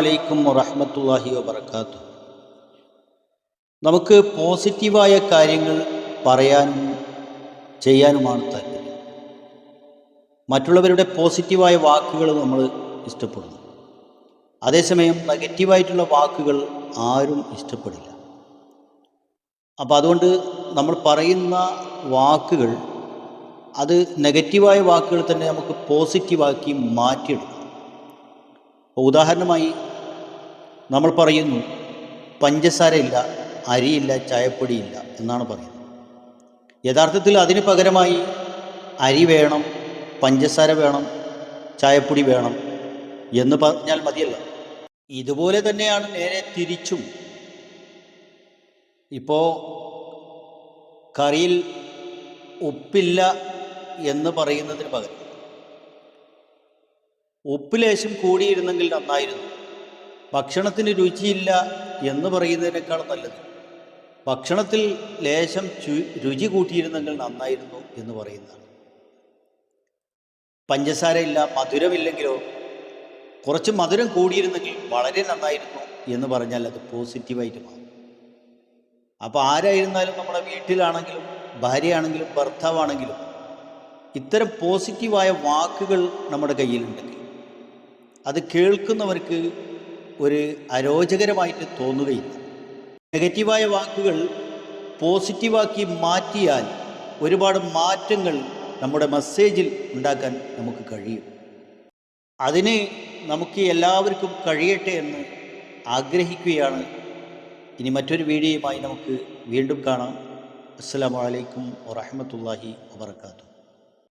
അലൈക്കും വറഹമത്തല്ലാഹി വബർക്കാത്തു നമുക്ക് പോസിറ്റീവായ കാര്യങ്ങൾ പറയാനും ചെയ്യാനുമാണ് താല്പര്യം. മറ്റുള്ളവരുടെ പോസിറ്റീവായ വാക്കുകൾ നമ്മൾ ഇഷ്ടപ്പെടുന്നു. അതേസമയം നെഗറ്റീവായിട്ടുള്ള വാക്കുകൾ ആരും ഇഷ്ടപ്പെടില്ല. അപ്പോൾ അതുകൊണ്ട് നമ്മൾ പറയുന്ന വാക്കുകൾ അത് നെഗറ്റീവായ വാക്കുകൾ തന്നെ നമുക്ക് പോസിറ്റീവാക്കി മാറ്റിയെടുക്കും. ഉദാഹരണമായി നമ്മൾ പറയുന്നു പഞ്ചസാരയില്ല അരിയില്ല ചായപ്പൊടിയില്ല എന്നാണ് പറയുന്നത്. യഥാർത്ഥത്തിൽ അതിന് പകരമായി അരി വേണം പഞ്ചസാര വേണം ചായപ്പൊടി വേണം എന്ന് പറഞ്ഞാൽ മതിയല്ല. ഇതുപോലെ തന്നെയാണ് നേരെ തിരിച്ചും. ഇപ്പോൾ കറിയിൽ ഉപ്പില്ല എന്ന് പറയുന്നതിന് പകരം ഉപ്പ് ലേശം കൂടിയിരുന്നെങ്കിൽ നന്നായിരുന്നു. ഭക്ഷണത്തിന് രുചിയില്ല എന്ന് പറയുന്നതിനേക്കാൾ നല്ലത്. ഭക്ഷണത്തിൽ ലേശം രുചി കൂട്ടിയിരുന്നെങ്കിൽ നന്നായിരുന്നു എന്ന് പറയുന്നതാണ്. പഞ്ചസാരയില്ല മധുരമില്ലെങ്കിലോ കുറച്ച് മധുരം കൂടിയിരുന്നെങ്കിൽ വളരെ നന്നായിരുന്നു എന്ന് പറഞ്ഞാൽ അത് പോസിറ്റീവായിട്ട് മാറും അപ്പോൾ ആരായിരുന്നാലും നമ്മുടെ വീട്ടിലാണെങ്കിലും ഭാര്യയാണെങ്കിലും ഭർത്താവാണെങ്കിലും ഇത്തരം പോസിറ്റീവായ വാക്കുകൾ നമ്മുടെ കയ്യിലുണ്ടെങ്കിൽ അത് കേൾക്കുന്നവർക്ക് ഒരു അരോചകരമായിട്ട് തോന്നുകയില്ല. നെഗറ്റീവായ വാക്കുകൾ പോസിറ്റീവാക്കി മാറ്റിയാൽ ഒരുപാട് മാറ്റങ്ങൾ നമ്മുടെ മെസ്സേജിൽ ഉണ്ടാക്കാൻ നമുക്ക് കഴിയും. അതിന് നമുക്ക് എല്ലാവർക്കും കഴിയട്ടെ എന്ന് ആഗ്രഹിക്കുകയാണ്. ഇനി മറ്റൊരു വീഡിയോയുമായി നമുക്ക് വീണ്ടും കാണാം. അസ്സാം വലൈക്കും വറഹമത്തല്ലാഹി വബർക്കാത്തു